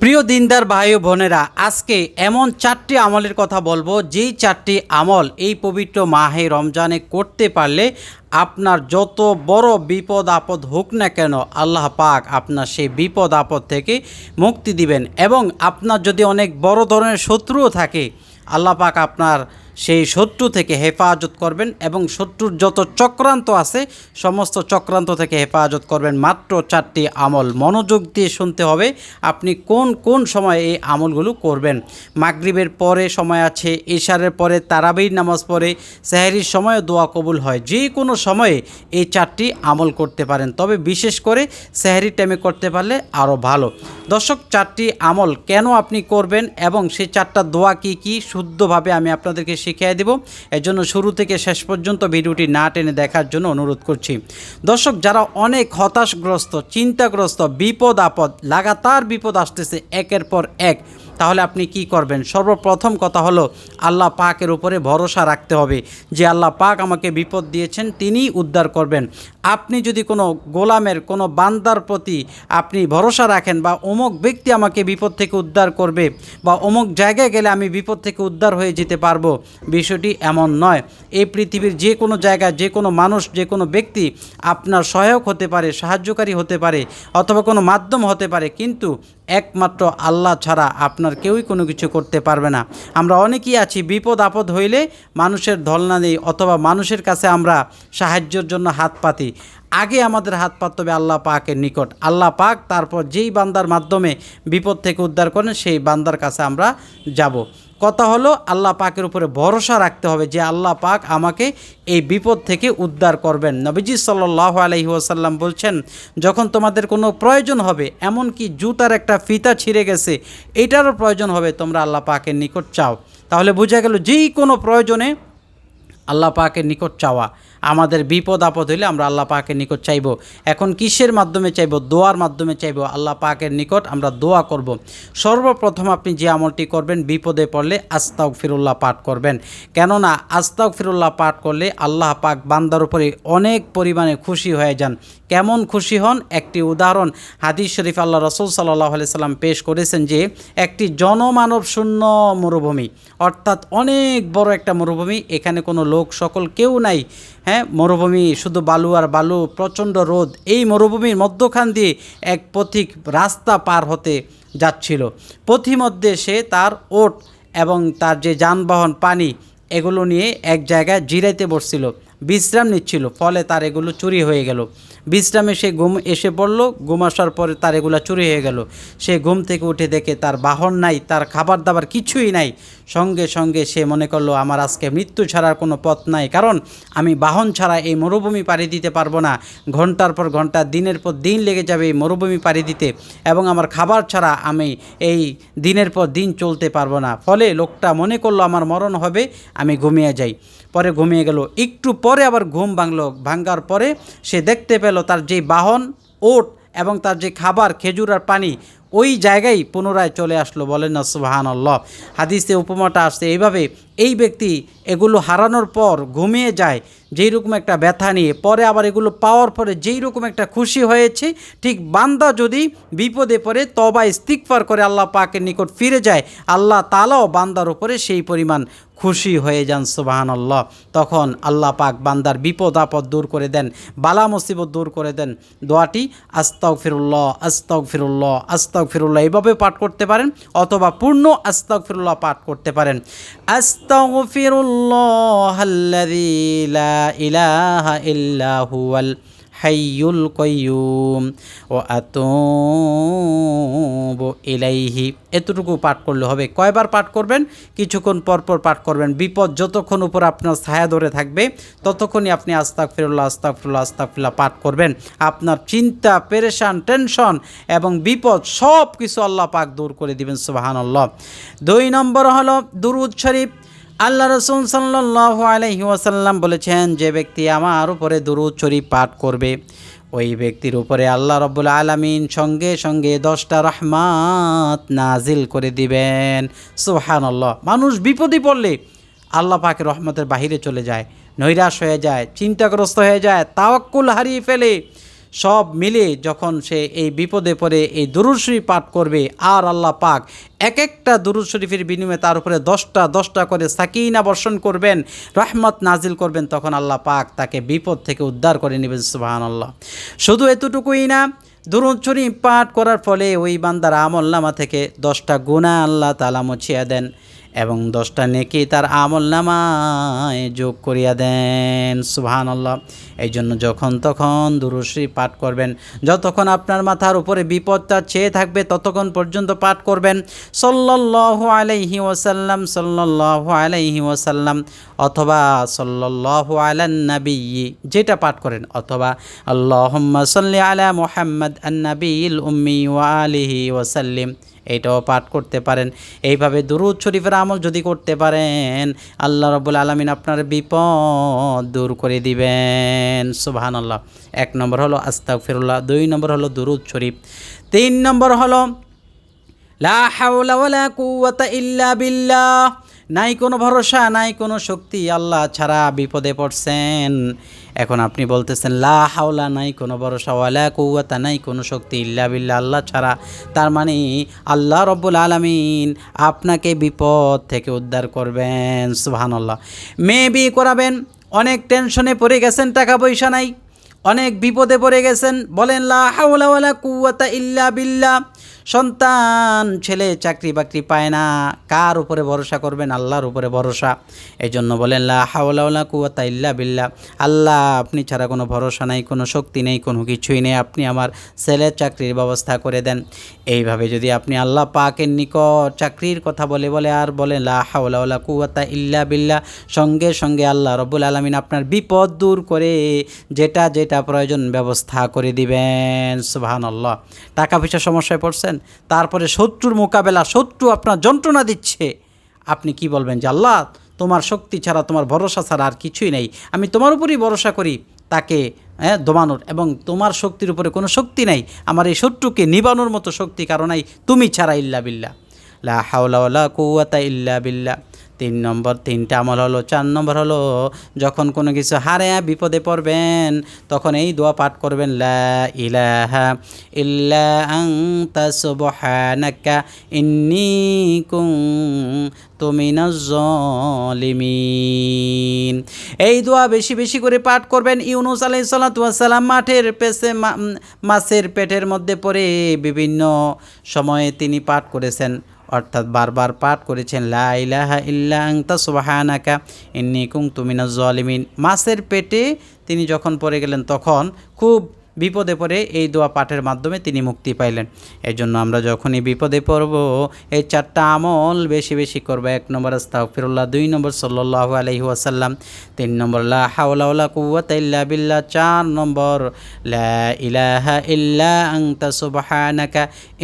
প্রিয় দিনদার ভাই বোনেরা, আজকে এমন চারটি আমলের কথা বলব। যেই চারটি আমল এই পবিত্র মাহে রমজানে করতে পারলে আপনার যত বড় বিপদ আপদ হোক না কেন, আল্লাহ পাক আপনার সেই বিপদ আপদ থেকে মুক্তি দিবেন। এবং আপনার যদি অনেক বড় ধরনের শত্রুও থাকে, আল্লাহ পাক আপনার সেই শত্রু থেকে হেফাজত করবেন এবং শত্রুর যত চক্রান্ত আছে, সমস্ত চক্রান্ত থেকে হেফাজত করবেন। মাত্র চারটি আমল মনোযোগ দিয়ে শুনতে হবে, আপনি কোন কোন সময়ে এই আমলগুলো করবেন। মাগরিবের পরে সময় আছে, ইশারের পরে তারাবির নামাজ পড়ে, সেহারির সময় দোয়া কবুল হয়। যে কোনো সময়ে এই চারটি আমল করতে পারেন। তবে বিশেষ করে সেহারির টাইমে করতে পারলে আরও ভালো। দর্শক, চারটি আমল কেন আপনি করবেন এবং সেই চারটা দোয়া কি কি? শুদ্ধভাবে আমি আপনাদেরকে শিখিয়ে দেব। এর জন্য শুরু থেকে শেষ পর্যন্ত ভিডিওটি না টেনে দেখার জন্য অনুরোধ করছি। দর্শক, যারা অনেক হতাশগ্রস্ত, চিন্তাগ্রস্ত, বিপদ আপদ, লাগাতার বিপদ আসতেছে একের পর এক তাহলে আপনি কি করবেন? সর্বপ্রথম কথা হলো, আল্লাহ পাকের উপরে ভরসা রাখতে হবে যে আল্লাহ পাক আমাকে বিপদ দিয়েছেন, তিনিই উদ্ধার করবেন। আপনি যদি কোনো গোলামের, কোনো বান্দার প্রতি আপনি ভরসা রাখেন বা অমুক ব্যক্তি আমাকে বিপদ থেকে উদ্ধার করবে বা অমুক জায়গায় গেলে আমি বিপদ থেকে উদ্ধার হয়ে যেতে পারব, বিষয়টি এমন নয়। এই পৃথিবীর যে কোনো জায়গায়, যে কোনো মানুষ, যে কোনো ব্যক্তি আপনার সহায়ক হতে পারে, সাহায্যকারী হতে পারে অথবা কোনো মাধ্যম হতে পারে, কিন্তু একমাত্র আল্লাহ ছাড়া আপনার কেউই কোনো কিছু করতে পারবে না। আমরা অনেকেই আছি বিপদ আপদ হইলে মানুষের ধলনা নেই অথবা মানুষের কাছে আমরা সাহায্যের জন্য হাত পাতি। আগে আমাদের হাত পাততে হবে আল্লাহ পাকের নিকট। আল্লাহ পাক তারপর যেই বান্দার মাধ্যমে বিপদ থেকে উদ্ধার করেন, সেই বান্দার কাছে আমরা যাব। কথা হলো, আল্লাহ পাকের উপরে ভরসা রাখতে হবে যে আল্লাহ পাক আমাকে এই বিপদ থেকে উদ্ধার করবেন। নবীজি সাল্লাহ আলহি ওয়াসাল্লাম বলছেন, যখন তোমাদের কোনো প্রয়োজন হবে এমন কি জুতার একটা ফিতা ছিঁড়ে গেছে, এটারও প্রয়োজন হবে, তোমরা আল্লাহ পাকের নিকট চাও। তাহলে বোঝা গেল, যেই কোনো প্রয়োজনে আল্লাহ পাকের নিকট চাওয়া। আমাদের বিপদ আপদ হইলে আমরা আল্লাহ পাকের নিকট চাইব। এখন কিসের মাধ্যমে চাইব? দোয়ার মাধ্যমে চাইব। আল্লাহ পাকের নিকট আমরা দোয়া করব। সর্বপ্রথম আপনি যে আমলটি করবেন, বিপদে পড়লে আস্তাক ফিরুল্লাহ পাঠ করবেন। কেননা আস্তাক ফিরুল্লাহ পাঠ করলে আল্লাহ পাক বান্দার উপরে অনেক পরিমাণে খুশি হয়ে যান। কেমন খুশি হন? একটি উদাহরণ, হাদিস শরীফ আল্লাহ রসুল সাল্লাহ সাল্লাম পেশ করেছেন যে, একটি জনমানব শূন্য মরুভূমি, অর্থাৎ অনেক বড় একটা মরুভূমি, এখানে কোনো লোক সকল কেউ নাই। হ্যাঁ মরুভূমি শুধু বালু আর বালু, প্রচণ্ড রোদ। এই মরুভূমির মধ্যখান দিয়ে এক পথিক রাস্তা পার হতে যাচ্ছিল। পথিমধ্যে সে তার ওট এবং তার যে যানবাহন, পানি, এগুলো নিয়ে এক জায়গায় জিরাইতে বসছিল। বিশ্রাম নিচ্ছিল, ফলে তার এগুলো চুরি হয়ে গেল। বিশ্রামে সে ঘুম এসে পড়ল। ঘুম আসার পরে তার এগুলো চুরি হয়ে গেল। সে ঘুম থেকে উঠে দেখে তার বাহন নাই, তার খাবার দাবার কিছুই নাই। সঙ্গে সঙ্গে সে মনে করল, আমার আজকে মৃত্যু ছাড়ার কোনো পথ নাই, কারণ আমি বাহন ছাড়া এই মরুভূমি পাড়ি দিতে পারব না। ঘণ্টার পর ঘণ্টা, দিনের পর দিন লেগে যাবে এই মরুভূমি পাড়ি দিতে এবং আমার খাবার ছাড়া আমি এই দিনের পর দিন চলতে পারব না। ফলে লোকটা মনে করল, আমার মরণ হবে, আমি ঘুমিয়ে যাই। পরে ঘুমিয়ে গেল। একটু পরে আবার ঘুম ভাঙল। ভাঙ্গার পরে সে দেখতে পেল তার যে বাহন, ওট এবং তার যে খাবার, খেজুর আর পানি, ওই জায়গায় পুনরায় চলে আসলো। বলেন না সুবাহান আল্লাহ হাদিসে উপমাটা আসছে এইভাবে, এই ব্যক্তি এগুলো হারানোর পর ঘুমিয়ে যায়। যেই রকম একটা ব্যথা নিয়ে, পরে আবার এগুলো পাওয়ার পরে যেই রকম একটা খুশি হয়েছে, ঠিক বান্দা যদি বিপদে পড়ে তবা ইস্তিকফার করে আল্লাহ পাকের নিকট ফিরে যায়, আল্লাহ তালাও বান্দার উপরে সেই পরিমাণ খুশি হয়ে যান সুবাহান আল্লাহ তখন আল্লাহ পাক বান্দার বিপদ, আপদ দূর করে দেন, বালা মুসিবত দূর করে দেন। দোয়াটি আস্তাক ফিরুল্লাহ আস্তাক ফিরুল্লাহ আস্তাক ফিরুল্লাহ এইভাবে পাঠ করতে পারেন, অথবা পূর্ণ আস্তাক ফিরুল্লাহ পাঠ করতে পারেন। আস্তাক ফিরুল্লাহ ইলাহা ইল্লা হুয়াল হাইয়ুল কয়ুম ও আতুবু ইলাইহি। এতটুকু পাঠ করলে হবে। কয়বার পাঠ করবেন? কিছুক্ষণ পরপর পাঠ করবেন। বিপদ যতক্ষণ উপর আপনার ছায়া ধরে থাকবে, ততক্ষণই আপনি আস্তাক ফিরুল্লাহ আস্তাক ফিরুল্লাহ আস্তাক ফিরুল্লাহ পাঠ করবেন। আপনার চিন্তা, পেরেশান, টেনশন এবং বিপদ সব কিছু আল্লাহ পাক দূর করে দিবেন সুবাহান আল্লাহ দুই নম্বর হলো দুরুদ শরীফ। আল্লাহ রসুল সাল্লাহ আলহি ওয়াসাল্লাম বলেছেন, যে ব্যক্তি আমার উপরে দুরুদ শরীফ পাঠ করবে, ওই ব্যক্তির উপরে আল্লাহ রব্বুল আলমিন সঙ্গে সঙ্গে দশটা রহমাত নাজিল করে দিবেন। সুহান আল্লাহ মানুষ বিপদে পড়লে আল্লাহ পাকে রহমতের বাহিরে চলে যায়, নৈরাশ হয়ে যায়, চিন্তাগ্রস্ত হয়ে যায়, তাওয়াক্কুল হারিয়ে ফেলে। সব মিলে যখন সে এই বিপদে পড়ে, এই দুরুদ শরীফ পাঠ করবে, আর আল্লাহ পাক এক একটা দুরুদ শরীফের বিনিময়ে তার উপরে দশটা দশটা করে সাকিনা বর্ষণ করবেন, রহমত নাজিল করবেন, তখন আল্লাহ পাক তাকে বিপদ থেকে উদ্ধার করে নেবেন সুবাহান আল্লাহ শুধু এতটুকুই না, দুরুদ শরীফ পাঠ করার ফলে ওই বান্দার আমল নামা থেকে দশটা গুণা আল্লাহ তালা মুছিয়া দেন। এবং দশটা নেকি তার আমল নামায় যোগ করিয়া দেন সুবহান আল্লাহ এই জন্য যখন তখন দুরুশ্রী পাঠ করবেন, যতক্ষণ আপনার মাথার উপরে বিপদটা চেয়ে থাকবে, ততক্ষণ পর্যন্ত পাঠ করবেন। সল্লাল্লাহু আলাইহি ওয়াসাল্লাম, সল্লাল্লাহু আলাইহি ওসাল্লাম অথবা সল্লাল্লাহু আলান নবী, যেটা পাঠ করেন, অথবা আল্লাহুম্মা সাল্লি আলা মুহাম্মদ আন উম্মি ওয়া আলিহি ওয়াসাল্লিম। এইটাও পাঠ করতে পারেন। এইভাবে দুরুদ শরীফের আমল যদি করতে পারেন, আল্লাহ রবুল আলমিন আপনার বিপদ দূর করে দিবেন। সুবাহান আল্লাহ এক নম্বর হলো আস্তাক ফিরুল্লাহ দুই নম্বর হলো দুরুদ শরীফ, তিন নম্বর হলো লা হাওলা ওয়ালা কুওয়াতা ইল্লা বিল্লাহ। নাই কোনো ভরসা, নাই কোনো শক্তি, আল্লাহ ছাড়া বিপদে পড়ছেন। এখন আপনি বলতেছেন, লা হাওলা, নাই কোনো ভরসা, ওয়ালা কৌয়াতা নাই কোনো শক্তি, ইল্লা বিল্লা আল্লাহ ছাড়া। তার মানে আল্লাহ রব্বুল আলামিন আপনাকে বিপদ থেকে উদ্ধার করবেন, সুবহানাল্লাহ। মেয়ে বিয়ে করাবেন, অনেক টেনশনে পড়ে গেছেন, টাকা পয়সা নাই, অনেক বিপদে পড়ে গেছেন, বলেন, লা হাওলা, ওয়ালা কুওয়াতা, ইল্লা বিল্লাহ। সন্তান, ছেলে চাকরি বাকরি পায় না। কার উপরে ভরসা করবেন? আল্লাহর উপরে ভরসা। এই জন্য বলেন, লা হাওলা ওয়ালা কুওয়াতা ইল্লা বিল্লা আল্লাহ, আপনি ছাড়া কোনো ভরসা নাই, কোনো শক্তি নেই, কোনো কিছুই নেই। আপনি আমার ছেলের চাকরির ব্যবস্থা করে দেন। এইভাবে যদি আপনি আল্লাহ পাকের নিকট চাকরির কথা বলে বলে আর বলেন, লা হাওলা ওয়ালা কুওয়াতা ইল্লা বিল্লা সঙ্গে সঙ্গে আল্লাহ রব্বুল আলমিন আপনার বিপদ দূর করে যেটা যেটা প্রয়োজন ব্যবস্থা করে দিবেন। সুবাহান আল্লাহ টাকা পয়সা সমস্যায় পড়ছেন? তারপরে শত্রুর মোকাবেলা, শত্রু আপনার যন্ত্রণা দিচ্ছে। আপনি কি বলবেন যে, আল্লাহ, তোমার শক্তি ছাড়া, তোমার ভরসা ছাড়া আর কিছুই নেই। আমি তোমার উপরই ভরসা করি, তাকে হ্যাঁ দমানোর। এবং তোমার শক্তির উপরে কোনো শক্তি নাই। আমার এই শত্রুকে নিবানোর মতো শক্তি কারণাই তুমি ছাড়া ইল্লা বিল্লা লা হাওলা কুওয়াতা ইল্লা বিল্লাহ। তিন নম্বর, তিনটা আমল হলো, চার নম্বর হলো, যখন কোনো কিছু হারে বিপদে পড়বেন, তখন এই দোয়া পাঠ করবেন, লা ইলাহা এই দোয়া বেশি বেশি করে পাঠ করবেন, ইউনুস আলাইহিস সালাতু ওয়াস সালাম মাঠের পেছে মাছের পেটের মধ্যে পড়ে বিভিন্ন সময়ে তিনি পাঠ করেছেন। অর্থাৎ বারবার পাঠ করেছেন, লা ইলাহা ইল্লা আংতা সুবাহানাকা ইন্নি কুং তুমিনা জলিমিন। মাছের পেটে তিনি যখন পড়ে গেলেন, তখন খুব বিপদে পড়ে এই দোয়া পাঠের মাধ্যমে তিনি মুক্তি পাইলেন। এই জন্য আমরা যখনই বিপদে পড়ব, এই চারটা আমল বেশি বেশি করব। এক নম্বর, আস্তাগফিরুল্লাহ। দুই নম্বর, সাল্লাল্লাহু আলাইহি ওয়াসাল্লাম। তিন নম্বর, লা হাওলা বিল্লাহ। চার নম্বর, লা ইলাহা ইল্লা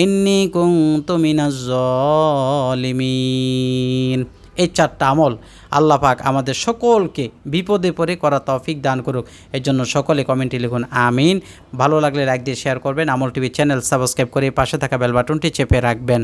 ইন্নী কুনতু মিনাজ এই চারটা আমল আল্লাহ পাক আমাদের সকলকে বিপদে পড়ে করা তৌফিক দান করুক। এর জন্য সকলে কমেন্টে লিখুন, আমিন। ভালো লাগলে লাইক দিয়ে শেয়ার করবেন। আমল টিভি চ্যানেল সাবস্ক্রাইব করে পাশে থাকা বেল বাটনটি চেপে রাখবেন।